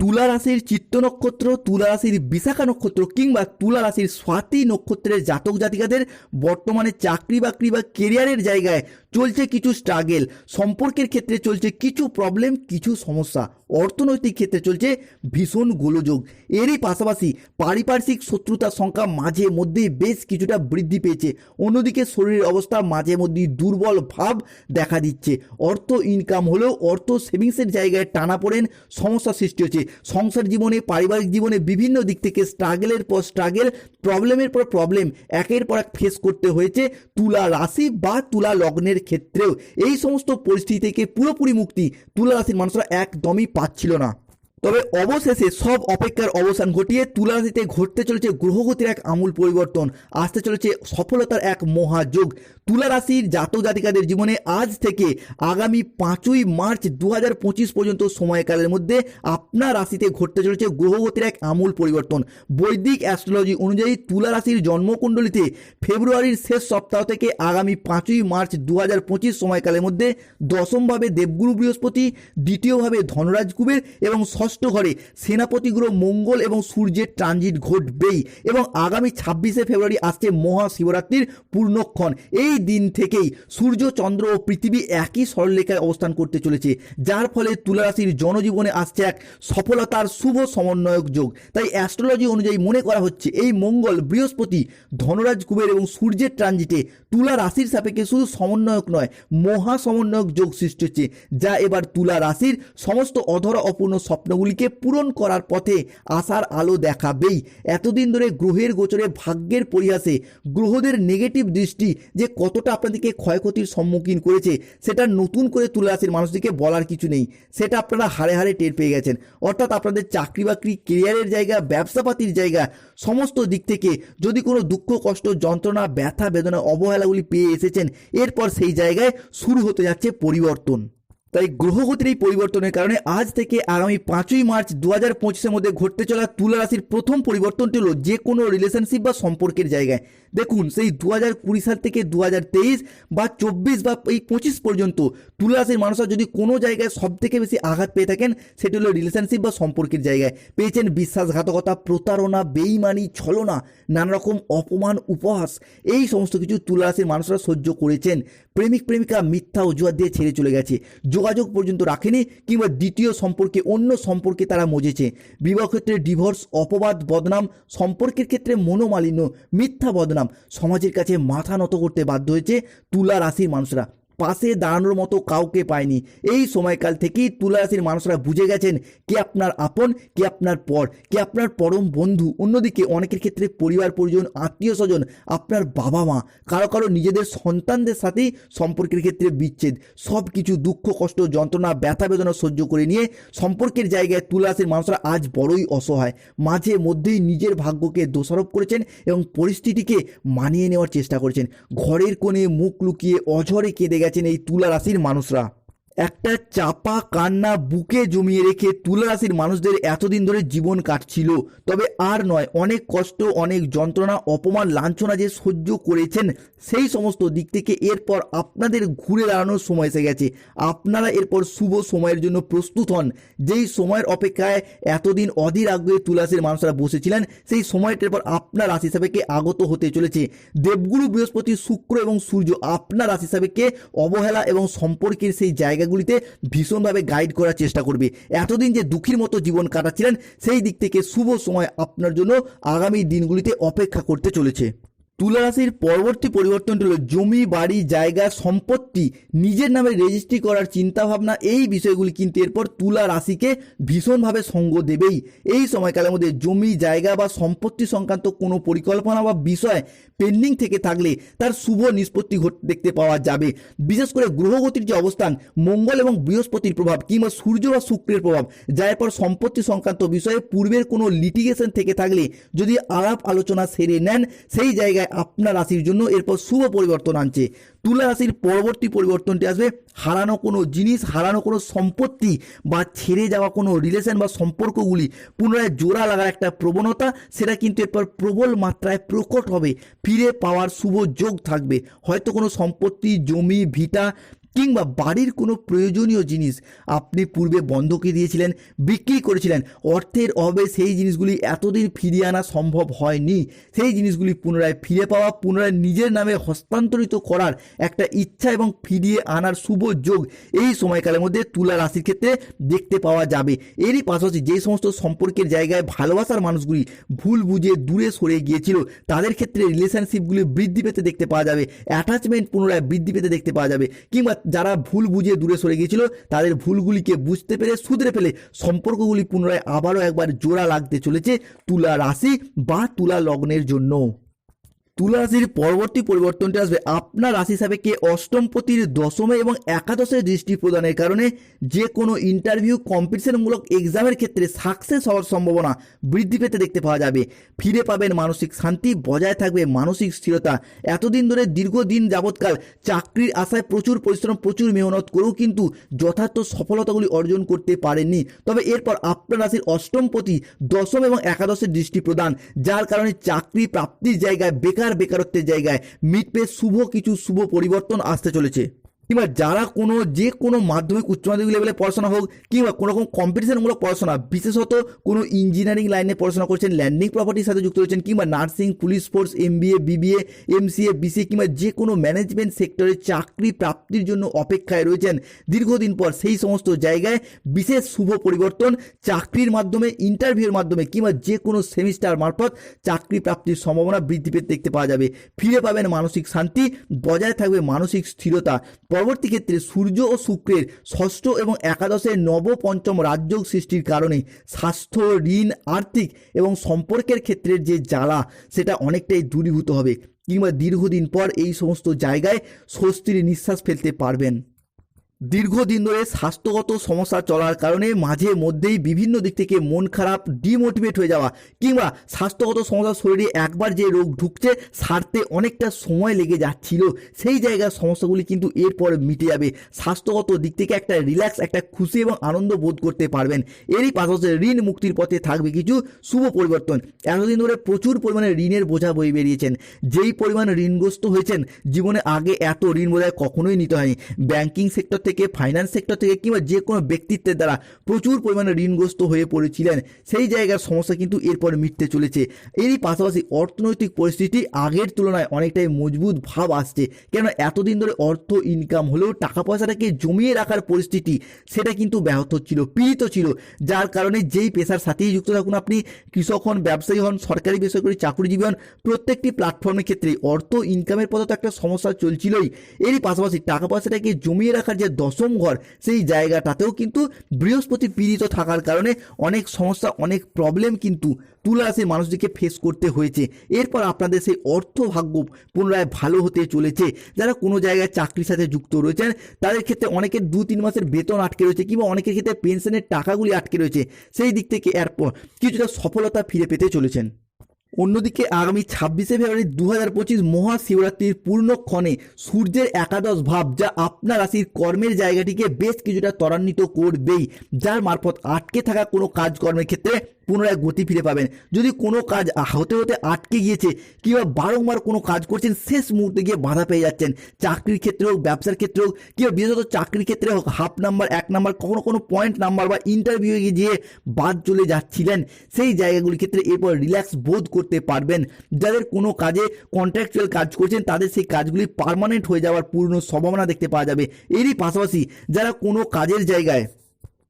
তুলা রাশির চিত্ত নক্ষত্র, তুলা রাশির বিশাখা নক্ষত্র কিংবা তুলা রাশির স্বাতি নক্ষত্রের জাতক জাতিকাদের বর্তমানে চাকরি বাকরি বা কেরিয়ারের জায়গায় চলছে কিছু স্ট্রাগেল সম্পর্কের ক্ষেত্রে চলছে কিছু প্রবলেম কিছু সমস্যা। অর্থনৈতিক ক্ষেত্রে চলছে ভীষণ গোলযোগ। এরই পাশাপাশি পারিপার্শ্বিক শত্রুতার সংখ্যা মাঝে মধ্যেই বেশ কিছুটা বৃদ্ধি পেয়েছে। অন্যদিকে শরীরের অবস্থা মাঝে মধ্যেই দুর্বল ভাব দেখা দিচ্ছে। অর্থ ইনকাম হলেও অর্থ সেভিংসের জায়গায় টানা পড়েন, সমস্যা সৃষ্টি হচ্ছে। সংসার জীবনে, পারিবারিক জীবনে বিভিন্ন দিক থেকে স্ট্রাগেলের পর স্ট্রাগেল প্রবলেমের পর প্রবলেম একের পর এক ফেস করতে হয়েছে তুলা রাশি বা তুলা লগ্নের ক্ষেত্রেও। এই সমস্ত পরিস্থিতি থেকে পুরোপুরি মুক্তি তুলা রাশির মানুষরা একদমই পাচ্ছিল না। তবে অবশেষে সব অপেক্ষার অবসান ঘটিয়ে তুলা রাশিতে ঘটতে চলেছে গ্রহগতির এক আমূল পরিবর্তন। আসতে চলেছে সফলতার এক মহাযোগ। তুলা রাশির জাতক জাতিকাদের জীবনে আজ থেকে আগামী পাঁচই মার্চ দু হাজার পঁচিশ পর্যন্ত সময়কালের মধ্যে আপনার রাশিতে ঘটতে চলেছে গ্রহগতির এক আমূল পরিবর্তন। বৈদিক অ্যাস্ট্রোলজি অনুযায়ী তুলা রাশির জন্মকুণ্ডলিতে ফেব্রুয়ারির শেষ সপ্তাহ থেকে আগামী পাঁচই মার্চ দু হাজার পঁচিশ সময়কালের মধ্যে দশমভাবে দেবগুরু বৃহস্পতি, দ্বিতীয়ভাবে ধনরাজ কুবের এবং ষষ্ঠ ঘরে সেনাপতি গ্রহ মঙ্গল এবং সূর্যের ট্রানজিট ঘটবেই এবং আগামী ছাব্বিশে ফেব্রুয়ারি আসছে মহাশিবরাত্রির পূর্ণক্ষণ। এই দিন থেকেই সূর্য, চন্দ্র ও পৃথিবী একই সরলরেখায় অবস্থান করতে চলেছে, যার ফলে তুলা রাশির জনজীবনে আসছে এক সফলতার শুভ সমন্বয়ক যোগ। তাই অ্যাস্ট্রোলজি অনুযায়ী মনে করা হচ্ছে, এই মঙ্গল বৃহস্পতি, ধনরাজ কুবের এবং সূর্যের ট্রানজিটে তুলা রাশির সাপেক্ষে শুধু সমন্বয়ক নয় মহা সমন্বয়ক যোগ সৃষ্টি হচ্ছে, যা এবার তুলা রাশির সমস্ত অধরা অপূর্ণ স্বপ্নগুলিকে পূরণ করার পথে আসার আলো দেখাবেই। এতদিন ধরে গ্রহের গোচরে ভাগ্যের পরিহাসে গ্রহদের নেগেটিভ দৃষ্টি যে কতটা আপনাদেরকে ক্ষয়ক্ষতির সম্মুখীন করেছে, সেটা নতুন করে তুলে রাশির মানুষদেরকে বলার কিছু নেই। সেটা আপনারা হারে হারে টের পেয়ে গেছেন। অর্থাৎ আপনাদের চাকরি বাকরি কেরিয়ারের জায়গা, ব্যবসাপাতির জায়গা, সমস্ত দিক থেকে যদি কোনো দুঃখ, কষ্ট, যন্ত্রণা, ব্যথা, বেদনা, অবহেলাগুলি পেয়ে এসেছেন, এরপর সেই জায়গায় শুরু হতে যাচ্ছে পরিবর্তন। তাই গ্রহগতির এই পরিবর্তনের কারণে আজ থেকে আগামী পাঁচই মার্চ দু হাজার পঁচিশের মধ্যে ঘটতে চলা তুলা রাশির প্রথম পরিবর্তনটি হলো যে কোনো রিলেশনশিপ বা সম্পর্কের জায়গায়। দেখুন, সেই দু হাজার কুড়ি সাল থেকে দু হাজার তেইশ বা চব্বিশ বা এই পঁচিশ পর্যন্ত তুলা রাশির মানুষরা যদি কোনো জায়গায় সব থেকে বেশি আঘাত পেয়ে থাকেন, সেটি হলো রিলেশনশিপ বা সম্পর্কের জায়গায়। পেয়েছেন বিশ্বাসঘাতকতা, প্রতারণা, বেইমানি, ছলনা নানা রকম অপমান, উপহাস। এই সমস্ত কিছু তুলা রাশির মানুষরা সহ্য করেছেন। প্রেমিক প্রেমিকা মিথ্যা অজুহাত দিয়ে ছেড়ে চলে গেছে। যোগাযোগ পর্যন্ত রাখেনি কিংবা দ্বিতীয় সম্পর্কে, অন্য সম্পর্কে তারা মজেছে। বিবাহ ক্ষেত্রে ডিভোর্স, অপবাদ, বদনাম, সম্পর্কের ক্ষেত্রে মনোমালিন্য, মিথ্যা বদনাম সমাজের কাছে মাথা নত করতে বাধ্য হয়েছে তুলা রাশির মানুষরা। পাশে দাঁড়ানোর মতো কাউকে পায়নি। এই সময়কাল থেকেই তুলা রাশির মানুষরা বুঝে গেছেন, কে আপনার আপন, কে আপনার পর, কে আপনার পরম বন্ধু। অন্যদিকে অনেকের ক্ষেত্রে পরিবার, পরিজন, আত্মীয় স্বজন, আপনার বাবা মা, কারও কারও নিজেদের সন্তানদের সাথেই সম্পর্কের ক্ষেত্রে বিচ্ছেদ। সব কিছু দুঃখ, কষ্ট, যন্ত্রণা, ব্যথা, বেদনা সহ্য করে নিয়ে সম্পর্কের জায়গায় তুলা রাশির মানুষরা আজ বড়ই অসহায়। মাঝে মধ্যেই নিজের ভাগ্যকে দোষারোপ করেছেন এবং পরিস্থিতিকে মানিয়ে নেওয়ার চেষ্টা করেছেন। ঘরের কোণে মুখ লুকিয়ে অঝরে কেঁদে গেছেন এই তুলা রাশির মানুষরা। একটা চাপা কান্না বুকে জমিয়ে রেখে তুলা রাশির মানুষদের এতদিন ধরে জীবন কাটছিল। তবে আর নয়, অনেক কষ্ট, অনেক যন্ত্রণা, অপমান, লাঞ্ছনা যে সহ্য করেছেন, সেই সমস্ত দিক থেকে এরপর আপনাদের ঘুরে দাঁড়ানোর সময় এসে গেছে। আপনারা এরপর শুভ সময়ের জন্য প্রস্তুত হন। যেই সময়ের অপেক্ষায় এতদিন অধীর আগ্রহে তুলা রাশির মানুষরা বসেছিলেন, সেই সময়টার পর আপনার রাশি সাপেক্ষে আগত হতে চলেছে? দেবগুরু বৃহস্পতি, শুক্র এবং সূর্য আপনার রাশি সাপেক্ষে অবহেলা এবং সম্পর্কের সেই জায়গাগুলিতে ভীষণভাবে গাইড করার চেষ্টা করবে। এতদিন যে দুঃখীর মতো জীবন কাটাচ্ছিলেন, সেই দিক থেকে শুভ সময় আপনার জন্য আগামী দিনগুলিতে অপেক্ষা করতে চলেছে। তুলা রাশির পরবর্তী পরিবর্তনটি হলো জমি, বাড়ি, জায়গা, সম্পত্তি নিজের নামে রেজিস্ট্রি করার চিন্তাভাবনা। এই বিষয়গুলি কিন্তু এরপর তুলা রাশিকে ভীষণভাবে সঙ্গ দেবেই। এই সময়কালের মধ্যে জমি, জায়গা বা সম্পত্তি সংক্রান্ত কোনো পরিকল্পনা বা বিষয় পেন্ডিং থেকে থাকলে তার শুভ নিষ্পত্তি দেখতে পাওয়া যাবে। বিশেষ করে গ্রহগতির যে অবস্থান, মঙ্গল এবং বৃহস্পতির প্রভাব কিংবা সূর্য বা শুক্রের প্রভাব যার পর সম্পত্তি সংক্রান্ত বিষয়ে পূর্বের কোনো লিটিগেশন থেকে থাকলে যদি আলাপ আলোচনা সেরে নেন, সেই জায়গায় আপনার রাশির জন্য এরপর শুভ পরিবর্তন আনছে। তুলা রাশির পরবর্তী পরিবর্তনটি আসবে, হারানো কোনো জিনিস, হারানো কোনো সম্পত্তি বা ছেড়ে যাওয়া কোনো রিলেশন বা সম্পর্কগুলি পুনরায় জোড়া লাগার একটা প্রবণতা, সেটা কিন্তু এরপর প্রবল মাত্রায় প্রকট হবে। ফিরে পাওয়ার শুভ যোগ থাকবে। হয়তো কোনো সম্পত্তি, জমি, ভিটা কিংবা বাড়ির কোনো প্রয়োজনীয় জিনিস আপনি পূর্বে বন্ধকে দিয়েছিলেন, বিক্রি করেছিলেন, অর্থের অভাবে সেই জিনিসগুলি এতদিন ফিরিয়ে আনা সম্ভব হয়নি। সেই জিনিসগুলি পুনরায় ফিরে পাওয়া, পুনরায় নিজের নামে হস্তান্তরিত করার একটা ইচ্ছা এবং ফিরিয়ে আনার শুভ যোগ এই সময়কালের মধ্যে তুলা রাশির ক্ষেত্রে দেখতে পাওয়া যাবে। এরই পাশাপাশি যে সমস্ত সম্পর্কের জায়গায় ভালোবাসার মানুষগুলি ভুল বুঝে দূরে সরে গিয়েছিল, তাদের ক্ষেত্রে রিলেশনশিপগুলি বৃদ্ধি পেতে দেখতে পাওয়া যাবে অ্যাটাচমেন্ট পুনরায় বৃদ্ধি পেতে দেখতে পাওয়া যাবে, কিংবা যারা ভুল বুঝিয়ে দূরে সরে গিয়েছিল, তাদের ভুলগুলিকে বুঝতে পেরে, শুধরে ফেলে সম্পর্কগুলি পুনরায় আবারও একবার জোড়া লাগতে চলেছে তুলা রাশি বা তুলা লগ্নের জন্য। তুলা রাশির পরবর্তী পরিবর্তনটি আসবে। আপনার রাশি হিসাবে সাপেক্ষে অষ্টমপতির দশমে এবং একাদশের দৃষ্টি প্রদানের কারণে যে কোনো ইন্টারভিউ কম্পিটিশনমূলক এক্সামের ক্ষেত্রে সাকসেস হওয়ার সম্ভাবনা বৃদ্ধি পেতে দেখতে পাওয়া যাবে। ফিরে পাবেন মানসিক শান্তি, বজায় থাকবে মানসিক স্থিরতা। এতদিন ধরে দীর্ঘদিন যাবৎকাল চাকরির আশায় প্রচুর পরিশ্রম, প্রচুর মেহনত করেও কিন্তু যথার্থ সফলতাগুলি অর্জন করতে পারেননি। তবে এরপর আপনার রাশির অষ্টমপতি, দশম এবং একাদশের দৃষ্টি প্রদান, যার কারণে চাকরি প্রাপ্তির জায়গায় বেকার বেকারত্বের জায়গায়। মিটবে শুভ কিছু শুভ পরিবর্তন আসতে চলেছে। কিংবা যারা কোনো, যে কোনো মাধ্যমিক, উচ্চ মাধ্যমিক লেভেলে পড়াশোনা হোক, কিংবা কোনো রকম কম্পিটিশনমূলক পড়াশোনা, বিশেষত কোনো ইঞ্জিনিয়ারিং লাইনে পড়াশোনা করছেন ল্যান্ডিং প্রপার্টির সাথে যুক্ত রয়েছেন, কিংবা nursing police force M MBA BBA MCA BCA কিংবা যে কোনো ম্যানেজমেন্ট সেক্টরে চাকরি প্রাপ্তির জন্য অপেক্ষায় রয়েছেন, দীর্ঘদিন পর সেই সমস্ত জায়গায় বিশেষ শুভ পরিবর্তন, চাকরির মাধ্যমে ইন্টারভিউর মাধ্যমে, কিংবা যে কোনো সেমিস্টার মারফত চাকরি প্রাপ্তির সম্ভাবনা বৃদ্ধি পেতে দেখতে পাওয়া যাবে। ফিরে পাবেন মানসিক শান্তি, বজায় থাকবে মানসিক স্থিরতা। পরবর্তী ক্ষেত্রে সূর্য ও শুক্রের ষষ্ঠ এবং একাদশের নবপঞ্চম রাজযোগ সৃষ্টির কারণে স্বাস্থ্য, ঋণ, আর্থিক এবং সম্পর্কের ক্ষেত্রের যে জ্বালা, সেটা অনেকটাই দূরীভূত হবে কিংবা দীর্ঘদিন পর এই সমস্ত জায়গায় স্বস্তির নিঃশ্বাস ফেলতে পারবেন। দীর্ঘদিন ধরে স্বাস্থ্যগত সমস্যা চলার কারণে মাঝে মধ্যেই বিভিন্ন দিক থেকে মন খারাপ ডিমোটিভেট হয়ে যাওয়া কিংবা স্বাস্থ্যগত সমস্যা শরীরে একবার যে রোগ ঢুকছে সারতে অনেকটা সময় লেগে যাচ্ছিল, সেই জায়গার সমস্যাগুলি কিন্তু এরপর মিটে যাবে। স্বাস্থ্যগত দিক থেকে একটা রিল্যাক্স একটা খুশি এবং আনন্দ বোধ করতে পারবেন। এরই পাশাপাশি ঋণ মুক্তির পথে থাকবে কিছু শুভ পরিবর্তন। এতদিন ধরে প্রচুর পরিমাণে ঋণের বোঝা বয়ে বেরিয়েছেন। যেই পরিমাণ ঋণগ্রস্ত হয়েছেন, জীবনে আগে এত ঋণ বোঝায় কখনোই নিতে হয়নি। ব্যাংকিং সেক্টর থেকে ফাইন্যান্স সেক্টর থেকে কিংবা যে কোনো ব্যক্তিত্বের দ্বারা প্রচুর পরিমাণে ঋণগ্রস্ত হয়ে পড়েছিলেন। সেই জায়গার সমস্যা কিন্তু এরপর মিটতে চলেছে। এরই পাশাপাশি অর্থনৈতিক পরিস্থিতি আগের তুলনায় অনেকটাই মজবুত ভাব আসছে। কেন এতদিন ধরে অর্থ ইনকাম হলেও টাকা পয়সাটাকে জমিয়ে রাখার পরিস্থিতি, সেটা কিন্তু ব্যাহত ছিল, পীড়িত ছিল। যার কারণে যেই পেশার সাথেই যুক্ত থাকুন আপনি, কৃষক হন, ব্যবসায়ী হন, সরকারি বেসরকারি চাকরিজীবী হন, প্রত্যেকটি প্ল্যাটফর্মের ক্ষেত্রে অর্থ ইনকামের পথে তো একটা সমস্যা চলছিলই। এরই পাশাপাশি টাকা পয়সাটাকে জমিয়ে রাখার যে দশম ঘর, সেই জায়গাটাতেও কিন্তু বৃহস্পতি পীড়িত থাকার কারণে অনেক সমস্যা, অনেক প্রবলেম কিন্তু তুলা রাশির মানুষদেরকে ফেস করতে হয়েছে। এরপর আপনাদের সেই অর্থ ভাগ্য পুনরায় ভালো হতে চলেছে। যারা কোনো জায়গায় চাকরির সাথে যুক্ত রয়েছেন, তাদের ক্ষেত্রে অনেকের দু তিন মাসের বেতন আটকে রয়েছে কিংবা অনেকের ক্ষেত্রে পেনশনের টাকাগুলি আটকে রয়েছে। সেই দিক থেকে এরপর কিছুটা সফলতা ফিরে পেতে চলেছেন। অন্যদিকে আগামী ছাব্বিশে ফেব্রুয়ারি দু হাজার পঁচিশ মহাশিবরাত্রির পূর্ণক্ষণে সূর্যের একাদশ ভাব যা আপনার রাশির কর্মের জায়গাটিকে বেশ কিছুটা ত্বরান্বিত করবেই, যার মারফত আটকে থাকা কোনো কাজকর্মের ক্ষেত্রে পুনরায় গতি ফিরে পাবেন। যদি কোনো কাজ হতে হতে আটকে গিয়েছে, কিংবা বারংবার কোনো কাজ করছেন, শেষ মুহূর্তে গিয়ে বাধা পেয়ে যাচ্ছেন। চাকরির ক্ষেত্রে হোক, ব্যবসার ক্ষেত্রে হোক, কিংবা বিশেষত চাকরির ক্ষেত্রে হোক হাফ নাম্বার এক নাম্বার কখনো কোনো পয়েন্ট নাম্বার বা ইন্টারভিউ গিয়ে বাদ চলে যাচ্ছিলেন, সেই জায়গাগুলির ক্ষেত্রে এরপর রিল্যাক্স বোধ করতে পারবেন। যাদের কোনো কাজে কন্ট্রাকচুয়াল কাজ করছেন, তাদের সেই কাজগুলি পার্মানেন্ট হয়ে যাওয়ার পূর্ণ সম্ভাবনা দেখতে পাওয়া যাবে। এরই পাশাপাশি যারা কোনো কাজের জায়গায়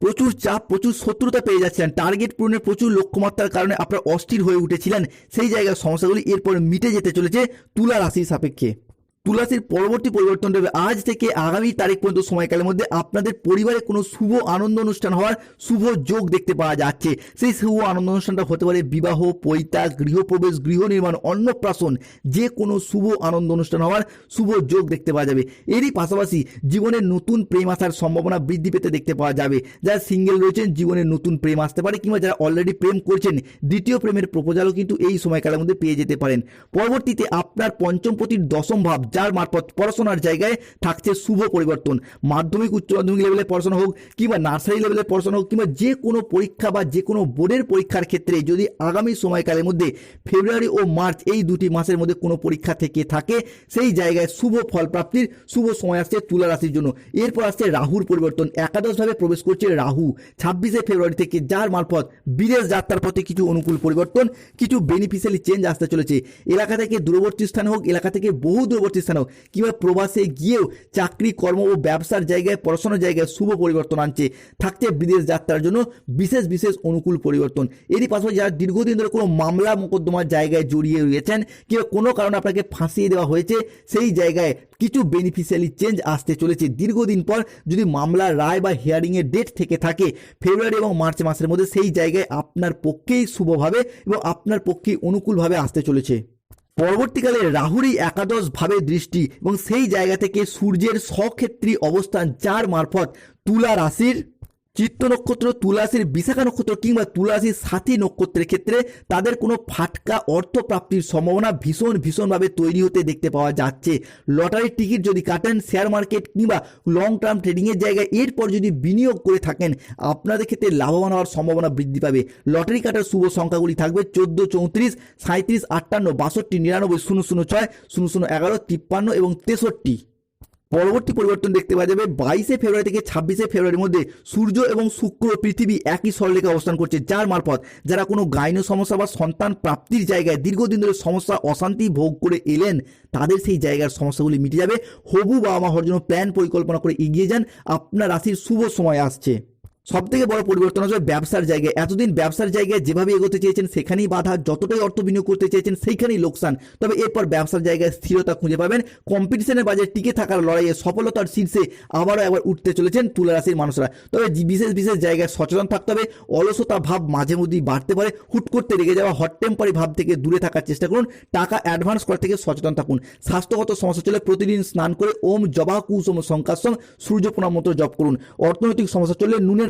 প্রচুর চাপ, প্রচুর শত্রুতা পেয়ে যাচ্ছিলেন। টার্গেট পূরণের প্রচুর লক্ষ্যমাত্রার কারণে আপনার অস্থির হয়ে উঠেছিলেন। সেই জায়গার সমস্যাগুলি এরপর মিটে যেতে চলেছে তুলা রাশির সাপেক্ষে। তুলাসির পরবর্তী পরিবর্তন হবে আজ থেকে আগামী তারিখ পর্যন্ত সময়কালের মধ্যে আপনাদের পরিবারে কোনো শুভ আনন্দ অনুষ্ঠান হওয়ার শুভ যোগ দেখতে পাওয়া যাচ্ছে। সেই শুভ আনন্দ অনুষ্ঠানটা হতে পারে বিবাহ পৈতাক গৃহপ্রবেশ, গৃহ নির্মাণ, অন্নপ্রাশন, যে কোনো শুভ আনন্দ অনুষ্ঠান হওয়ার শুভ যোগ দেখতে পাওয়া যাবে। এরই পাশাপাশি জীবনের নতুন প্রেম আসার সম্ভাবনা বৃদ্ধি পেতে দেখতে পাওয়া যাবে। যারা সিঙ্গেল রয়েছেন, জীবনে নতুন প্রেম আসতে পারে কিংবা যারা অলরেডি প্রেম করছেন, দ্বিতীয় প্রেমের প্রপোজালও কিন্তু এই সময়কালের মধ্যে পেয়ে যেতে পারেন। পরবর্তীতে আপনার পঞ্চম পঞ্চমপতির দশম ভাব যার মারফত পড়াশোনার জায়গায় থাকছে শুভ পরিবর্তন। মাধ্যমিক, উচ্চ মাধ্যমিক লেভেলে পড়াশোনা হোক কিংবা নার্সারি লেভেলে পড়াশোনা হোক কিংবা যে কোনো পরীক্ষা বা যে কোনো বোর্ডের পরীক্ষার ক্ষেত্রে যদি আগামী সময়কালের মধ্যে ফেব্রুয়ারি ও মার্চ এই দুটি মাসের মধ্যে কোনো পরীক্ষা থেকে থাকে, সেই জায়গায় শুভ ফল প্রাপ্তির শুভ সময় আসছে তুলা রাশির জন্য। এরপর আসছে রাহুর পরিবর্তন। একাদশভাবে প্রবেশ করছে রাহু। ছাব্বিশে ফেব্রুয়ারি থেকে যার মারফত বিদেশ যাত্রার পথে কিছু অনুকূল পরিবর্তন, কিছু বেনিফিশিয়ালি চেঞ্জ আসতে চলেছে। এলাকা থেকে দূরবর্তী স্থানে হোক, এলাকা থেকে বহু দূরবর্তী হোক কিংবা প্রবাসে গিয়েও চাকরি, কর্ম ও ব্যবসার জায়গায়, পড়াশোনার জায়গায় শুভ পরিবর্তন আনছে। থাকছে বিদেশ যাত্রার জন্য বিশেষ বিশেষ অনুকূল পরিবর্তন। এরই পাশাপাশি যারা দীর্ঘদিন ধরে কোনো মামলা মোকদ্দমার জায়গায় জড়িয়ে রয়েছেন কিংবা কোনো কারণে আপনাকে ফাঁসিয়ে দেওয়া হয়েছে, সেই জায়গায় কিছু বেনিফিশিয়ালি চেঞ্জ আসতে চলেছে। দীর্ঘদিন পর যদি মামলার রায় বা হিয়ারিংয়ের ডেট থেকে থাকে ফেব্রুয়ারি এবং মার্চ মাসের মধ্যে সেই জায়গায় আপনার পক্ষেই শুভভাবে এবং আপনার পক্ষেই অনুকূলভাবে আসতে চলেছে। পরবর্তীকালে রাহুরই একাদশ ভাবে দৃষ্টি এবং সেই জায়গা থেকে সূর্যের স্বক্ষেত্রী অবস্থান যার মারফত তুলা রাশির চিত্ত নক্ষত্র, তুলাসীর বিশাখা নক্ষত্র কিংবা তুলাসীর সাথী নক্ষত্রের ক্ষেত্রে তাদের কোনো ফাটকা অর্থ প্রাপ্তির সম্ভাবনা ভীষণ, ভীষণভাবে তৈরি হতে দেখতে পাওয়া যাচ্ছে। লটারির টিকিট যদি কাটেন, শেয়ার মার্কেট কিংবা লং টার্ম ট্রেডিংয়ের জায়গায় এরপর যদি বিনিয়োগ করে থাকেন, আপনাদের ক্ষেত্রে লাভবান হওয়ার সম্ভাবনা বৃদ্ধি পাবে। লটারি কাটার শুভ সংখ্যাগুলি থাকবে চোদ্দ, চৌত্রিশ সাঁত্রিশ আটান্ন, বাষট্টি, নিরানব্বই, শূন্য শূন্য, ছয়, শূন্য শূন্য, এগারো, তিপ্পান্ন এবং তেষট্টি। পরবর্তী পরিবর্তন দেখতে পাওয়া যাবে। বাইশে ফেব্রুয়ারি থেকে ছাব্বিশে ফেব্রুয়ারির মধ্যে সূর্য এবং শুক্র পৃথিবী একই সরলেখে অবস্থান করছে, যার মারফত যারা কোনো গাইন সমস্যা বা সন্তান প্রাপ্তির জায়গায় দীর্ঘদিন ধরে সমস্যা, অশান্তি ভোগ করে এলেন, তাদের সেই জায়গার সমস্যাগুলি মিটে যাবে। হবু বাবা মা হওয়ার জন্য প্ল্যান পরিকল্পনা করে এগিয়ে যান। আপনার রাশির শুভ সময় আসছে। সব থেকে বড় পরিবর্তন আসবে ব্যবসার জায়গায়। এতদিন ব্যবসার জায়গায় যেভাবে এগোতে চেয়েছেন, সেখানেই বাধা, যতটাই অর্থ বিনিয়োগ করতে চেয়েছেন, সেইখানেই লোকসান। তবে এরপর ব্যবসার জায়গায় স্থিরতা খুঁজে পাবেন। কম্পিটিশনের বাজারে টিকে থাকার লড়াইয়ে সফলতার শীর্ষে আবারও একবার উঠতে চলেছেন তুলা রাশির মানুষরা। তবে বিশেষ বিশেষ জায়গায় সচেতন থাকতে হবে, অলসতা ভাব মাঝে মধ্যেই বাড়তে পারে। হুট করতে রেগে যাওয়া হট টেম্পারি ভাব থেকে দূরে থাকার চেষ্টা করুন। টাকা অ্যাডভান্স করা থেকে সচেতন থাকুন। স্বাস্থ্যগত সমস্যা চলে প্রতিদিন স্নান করে ওম, জবা, কুসুম সংকাশম সূর্য প্রণাম মন্ত্র জপ করুন। অর্থনৈতিক সমস্যা চললে নুনের